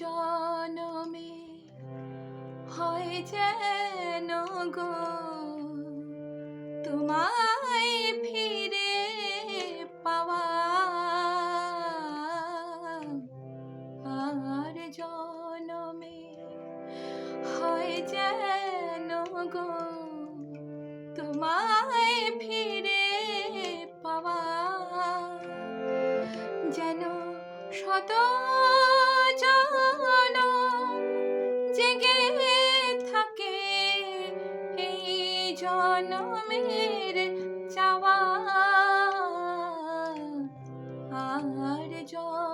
জনমে হয় যেন গো, তোমায় ফিরে পাওয়া। আর জনমে হয় যেন গো, তোমায় ফিরে পাওয়া। যেন শত জনমের চাওয়া আর জনমে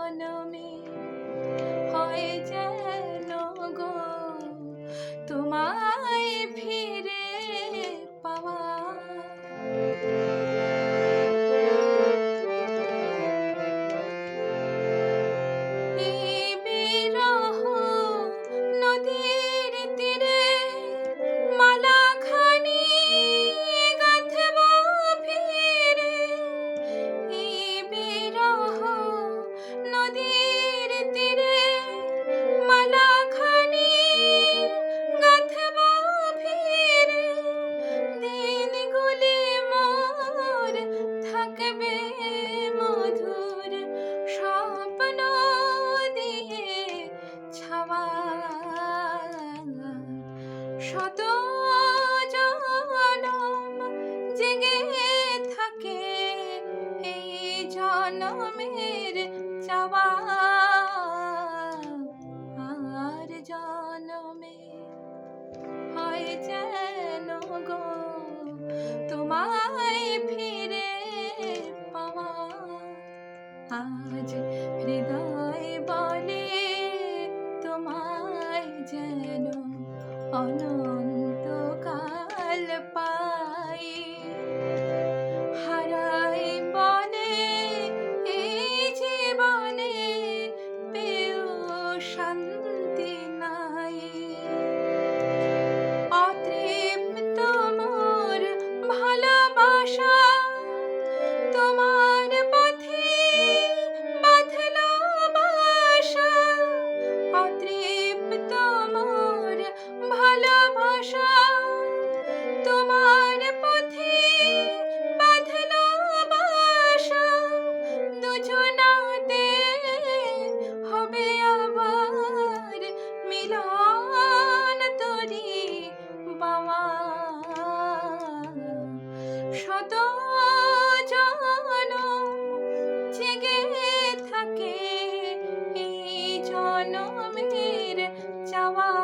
শত জনম জেগে থাকে এই জনমের চাওয়া। আর জনমে হয় যেন গো, তোমায় ফিরে পাওয়া। আজ হৃদয় বলে তোমায় যেন অনন্তকাল পাই শত জনম জেগে থাকে এই জনমের চাওয়া